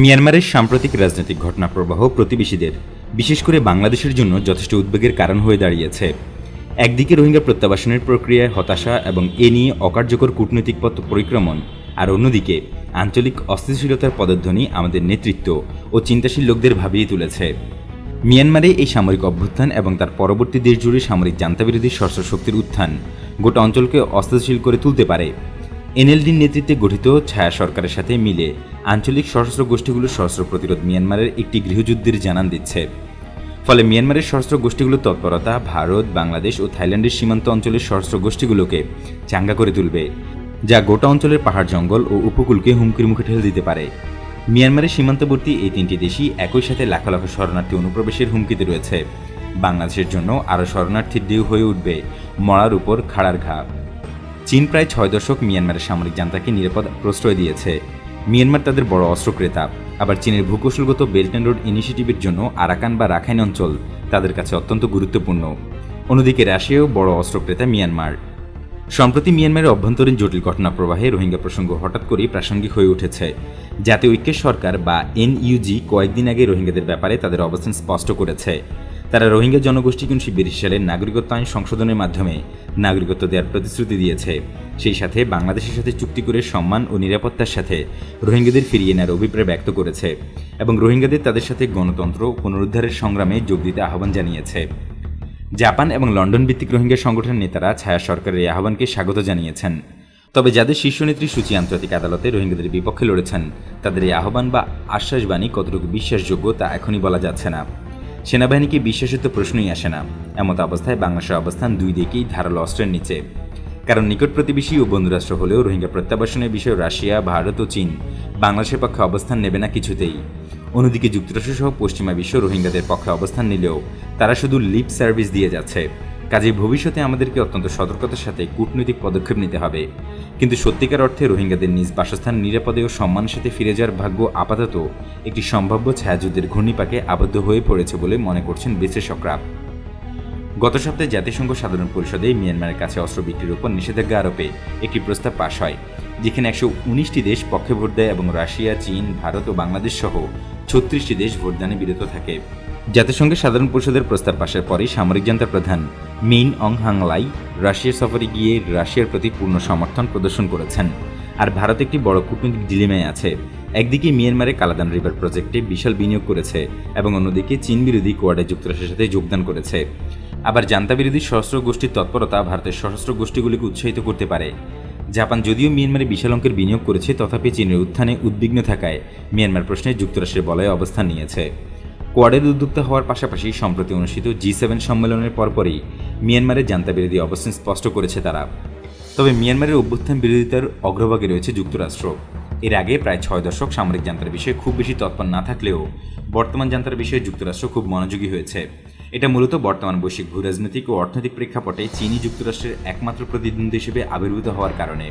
মিয়ানমারের সাম্প্রতিক রাজনৈতিক ঘটনাপ্রবাহ প্রতিবেশীদের, বিশেষ করে বাংলাদেশের জন্য যথেষ্ট উদ্বেগের কারণ হয়ে দাঁড়িয়েছে। একদিকে রোহিঙ্গা প্রত্যাবাসনের প্রক্রিয়ায় হতাশা এবং এ নিয়ে অকার্যকর কূটনৈতিক পথ পরিক্রমণ, আর অন্যদিকে আঞ্চলিক অস্থিতিশীলতার পদধ্বনি আমাদের নেতৃত্ব ও চিন্তাশীল লোকদের ভাবিয়ে তুলেছে। মিয়ানমারে এই সামরিক অভ্যুত্থান এবং তার পরবর্তী দেশ জুড়ে সামরিক জান্তাবিরোধী সশস্ত্র শক্তির উত্থান গোটা অঞ্চলকে অস্থিতিশীল করে তুলতে পারে। এনএলডির নেতৃত্বে গঠিত ছায়া সরকারের সাথে মিলে আঞ্চলিক সশস্ত্র গোষ্ঠীগুলো সশস্ত্র প্রতিরোধ মিয়ানমারের একটি গৃহযুদ্ধের জানান দিচ্ছে। ফলে মিয়ানমারের সশস্ত্র গোষ্ঠীগুলোর তৎপরতা ভারত, বাংলাদেশ ও থাইল্যান্ডের সীমান্ত অঞ্চলের সশস্ত্র গোষ্ঠীগুলোকে চাঙ্গা করে তুলবে, যা গোটা অঞ্চলের পাহাড়, জঙ্গল ও উপকূলকে হুমকির মুখে ঠেলে দিতে পারে। মিয়ানমারের সীমান্তবর্তী এই তিনটি দেশই একই সাথে লাখ লাখ শরণার্থী অনুপ্রবেশের হুমকিতে রয়েছে। বাংলাদেশের জন্য আরও শরণার্থীর ঢেউ হয়ে উঠবে মরার উপর খাড়ার ঘা। চীন প্রায় ছয় দশক মিয়ানমারের সামরিক জান্তাকে নিরাপদ প্রশ্রয় দিয়েছে। মিয়ানমার তাদের বড় অস্ত্র ক্রেতা আবার চীনের ভূকৌশলগত বেল্ট অ্যান্ড রোড ইনিশিয়েটিভের জন্য আরাকান বা রাখাইন অঞ্চল তাদের কাছে অত্যন্ত গুরুত্বপূর্ণ। অন্যদিকে রাশিয়াও বড় অস্ত্র ক্রেতা মিয়ানমার। সম্প্রতি মিয়ানমারের অভ্যন্তরীণ জটিল ঘটনা প্রবাহে রোহিঙ্গা প্রসঙ্গ হঠাৎ করেই প্রাসঙ্গিক হয়ে উঠেছে। জাতীয় ঐক্যের সরকার বা এনইউজি কয়েকদিন আগে রোহিঙ্গাদের ব্যাপারে তাদের অবস্থান স্পষ্ট করেছে। তারা রোহিঙ্গা জনগোষ্ঠীকে উনিশশো বিরাশি সালের নাগরিকত্ব আইন সংশোধনের মাধ্যমে নাগরিকত্ব দেওয়ার প্রতিশ্রুতি দিয়েছে। সেই সাথে বাংলাদেশের সাথে চুক্তি করে সম্মান ও নিরাপত্তার সাথে রোহিঙ্গাদের ফিরিয়ে নেওয়ার অভিপ্রায় ব্যক্ত করেছে এবং রোহিঙ্গাদের তাদের সাথে গণতন্ত্র পুনরুদ্ধারের সংগ্রামে যোগ দিতে আহ্বান জানিয়েছে। জাপান এবং লন্ডন ভিত্তিক রোহিঙ্গা সংগঠনের নেতারা ছায়া সরকারের এই আহ্বানকে স্বাগত জানিয়েছেন। তবে যাদের শীর্ষ নেত্রী সূচি আন্তর্জাতিক আদালতে রোহিঙ্গাদের বিপক্ষে লড়েছেন, তাদের এই আহ্বান বা আশ্বাসবাণী কতটুকু বিশ্বাসযোগ্য তা এখনই বলা যাচ্ছে না। সেনাবাহিনীকে বিশ্বাসিত প্রশ্নই আসে না। এমত অবস্থায় বাংলাদেশের অবস্থান দুই দিকেই ধারালো অস্ত্রের নিচে। কারণ নিকট প্রতিবেশী ও বন্ধুরাষ্ট্র হলেও রোহিঙ্গা প্রত্যাবাসনের বিষয়ে রাশিয়া, ভারত ও চীন বাংলাদেশের পক্ষে অবস্থান নেবে না কিছুতেই। অন্যদিকে যুক্তরাষ্ট্র সহ পশ্চিমা বিশ্ব রোহিঙ্গাদের পক্ষে অবস্থান নিলেও তারা শুধু লিপ সার্ভিস দিয়ে যাচ্ছে। কাজেই ভবিষ্যতে আমাদেরকে অত্যন্ত সতর্কতার সাথে কূটনৈতিক পদক্ষেপ নিতে হবে। কিন্তু সত্যিকার অর্থে রোহিঙ্গাদের নিজ বাসস্থান নিরাপদে ও সম্মানের সাথে ফিরে যাওয়ার ভাগ্য আপাতত একটি সম্ভাব্য ছায়াযুদ্ধের ঘূর্ণিপাকে আবদ্ধ হয়ে পড়েছে বলে মনে করছেন বিশ্লেষকরা। গত সপ্তাহে জাতিসংঘ সাধারণ পরিষদে মিয়ানমারের কাছে অস্ত্র বিক্রির উপর নিষেধাজ্ঞা আরোপে একটি প্রস্তাব পাশ হয়, যেখানে একশো উনিশটি দেশ পক্ষে ভোট দেয় এবং রাশিয়া, চীন, ভারত ও বাংলাদেশ সহ ছত্রিশটি দেশ ভোটদানে বিরত থাকে। জাতিসংঘের সাধারণ পরিষদের প্রস্তাব পাশের পরেই সামরিক জান্তার প্রধান মিন অং হাংলাই রাশিয়া সফরে গিয়ে রাশিয়ার প্রতি পূর্ণ সমর্থন প্রদর্শন করেছেন। আর ভারত একটি বড় কূটনৈতিক ডিলেমায় আছে। একদিকে মিয়ানমারে কালাদান রিভার প্রজেক্টে বিশাল বিনিয়োগ করেছে এবং অন্যদিকে চীন বিরোধী কোয়াডে যুক্তরাষ্ট্রের সাথে যোগদান করেছে। আবার জান্তা বিরোধী সশস্ত্র গোষ্ঠীর তৎপরতা ভারতের সশস্ত্র গোষ্ঠীগুলিকে উৎসাহিত করতে পারে। জাপান যদিও মিয়ানমারে বিশাল অঙ্কের বিনিয়োগ করেছে, তথাপি চীনের উত্থানে উদ্বিগ্ন থাকায় মিয়ানমার প্রশ্নে যুক্তরাষ্ট্রের বলয়ে অবস্থান নিয়েছে। কোয়াডের উদ্যোক্তা হওয়ার পাশাপাশি সম্প্রতি অনুষ্ঠিত জি সেভেন সম্মেলনের পরপরই মিয়ানমারের জান্তা বিরোধী অবস্থান স্পষ্ট করেছে তারা। তবে মিয়ানমারের অভ্যুত্থান বিরোধিতার অগ্রভাগে রয়েছে যুক্তরাষ্ট্র। এর আগে প্রায় ছয় দশক সামরিক জান্তার বিষয়ে খুব বেশি তৎপর না থাকলেও বর্তমান জান্তার বিষয়ে যুক্তরাষ্ট্র খুব মনোযোগী হয়েছে। এটা মূলত বর্তমান বৈশ্বিক ভূরাজনৈতিক ও অর্থনৈতিক প্রেক্ষাপটে চীনই যুক্তরাষ্ট্রের একমাত্র প্রতিদ্বন্দ্বী হিসেবে আবির্ভূত হওয়ার কারণে।